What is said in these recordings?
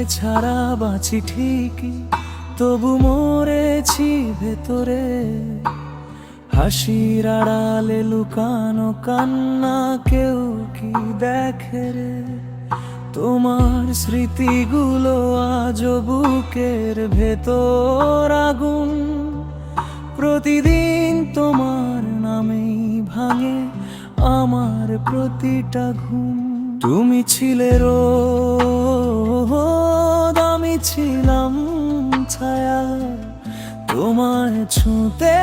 তোমায় ছাড়া বাঁচি ঠিকই, তবু মরেছি ভেতরে। হাসির আড়ালে লুকানো কান্না কেউ কি দেখে রে? তোমার স্মৃতিগুলো আজ বুকের ভেতর আগুন। প্রতিদিন তোমার নামেই ভাঙে আমার প্রতিটা ঘুম। তুমি ছিলে রোদ, আমি ছিলাম ছায়া। তোমায় ছুঁতে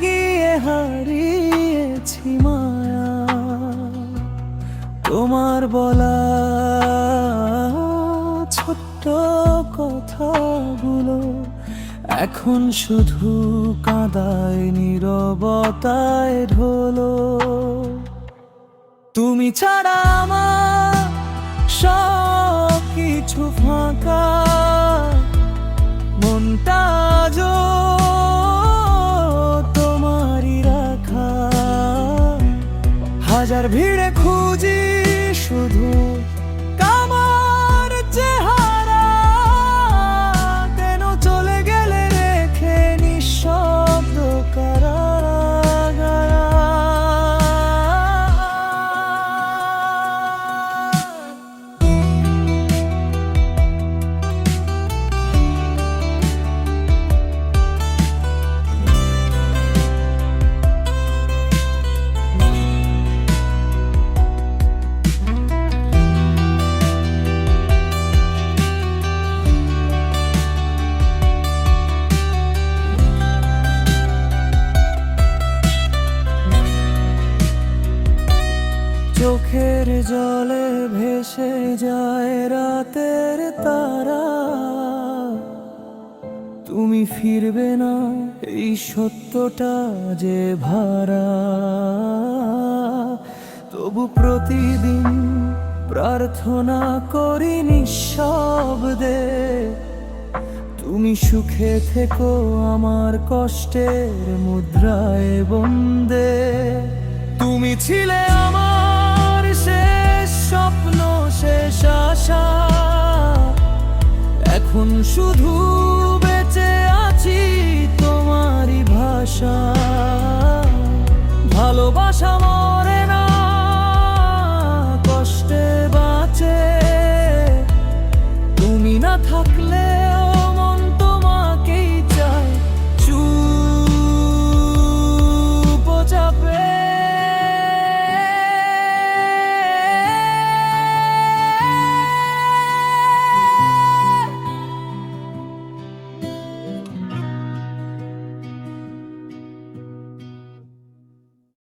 গিয়ে হারিয়েছি মায়া। তোমার বলা ছোট্ট কথাগুলো এখন শুধু কাঁদায়, নীরবতায় ঢোলো। তুমি ছাড়া আমার সব কিছু ফাঁকা। মনটা আজও তোমারই রাখা। হাজার ভিড়ে চোখের জলে ভেসে যায় রাতের তারা। তুমি ফিরবে না এই সত্যটা যে ভারা। তবু প্রতিদিন প্রার্থনা করি নিঃশব্দে। তুমি সুখে থেকো আমার কষ্টের মুদ্রায় বন্দে। তুমি ছিলে আমার এখন শুধু